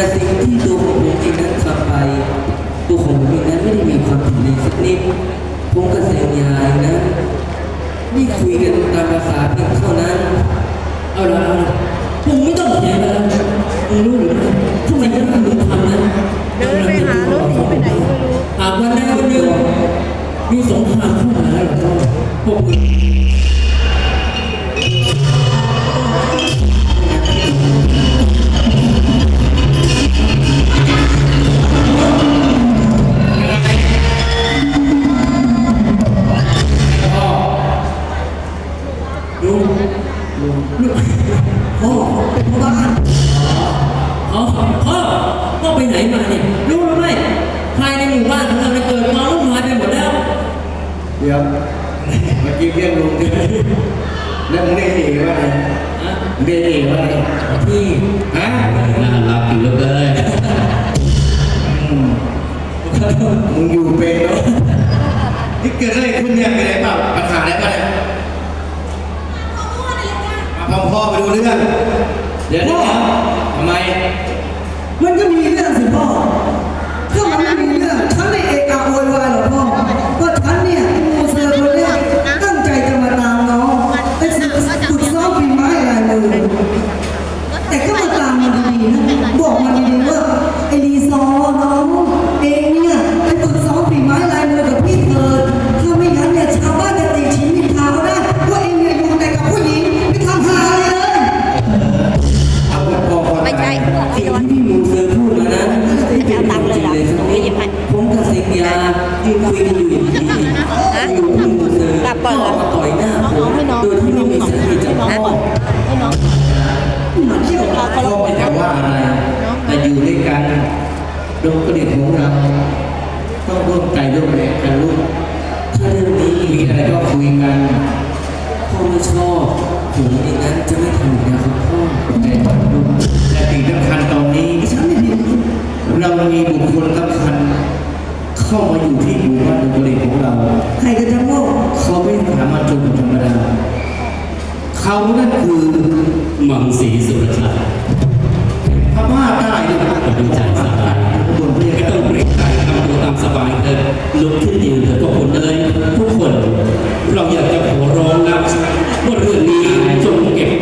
แต่สิ่งที่ตัวผมเองนั้นทำไป ตัวผมเองนั้นไม่ได้มีความผิดเลยสักนิดผมก็เสียงยายนะนี่คุยกันตามภาษาเพียงเท่านั้น เอาละเอาละมไม่ต้องเสียแล้วมึรู้หรือไม่ทำไมถึงมึงทำนะเดินไปหาแล้วหนีไปไหนไม่รู้หากวันไดวันหนึ่งมีสงครามเข้ามาแล้วก็พวกมึง มึงอยู่เป็นไหมนี่เกิดอะไรขึ้นเนี่ยเป็นอะไรเปล่าปัญหาอะไรเปล่าเนี่ยมาพ่อไปดูเรื่อง เดี๋ยวพ่อทำไม มันก็มีเรื่องสิพ่อเพื่อมันไม่มีเรื่องทั้งในเอะอโวยวายหรอพ่อ ชอบผมอย่างนั้นจะไม่ทำอีกแล้วครับพ่อแต่ดูแต่สิ่งสำคัญตอนนี้ไม่ใช่ไม่ผิเรามีบุคคลสำคัญเข้ามาอยู่ที่หมู่บ้านดนบุรีของเราให้กระทั้งโกเขาไม่สามารถจนธรรมดาเขานั่นคือมังสีสุรชัยพม่าได้เนี่ยก็ดูใจสบายทุกคนไม่ต้องเกรนใจทำตัวตามสบายเถอะลุกขึ้นยืนเถอะทุกคนเลยทุกคนเราอยากจะขอร้องนะ บนเรื่องนี้จงเก็บ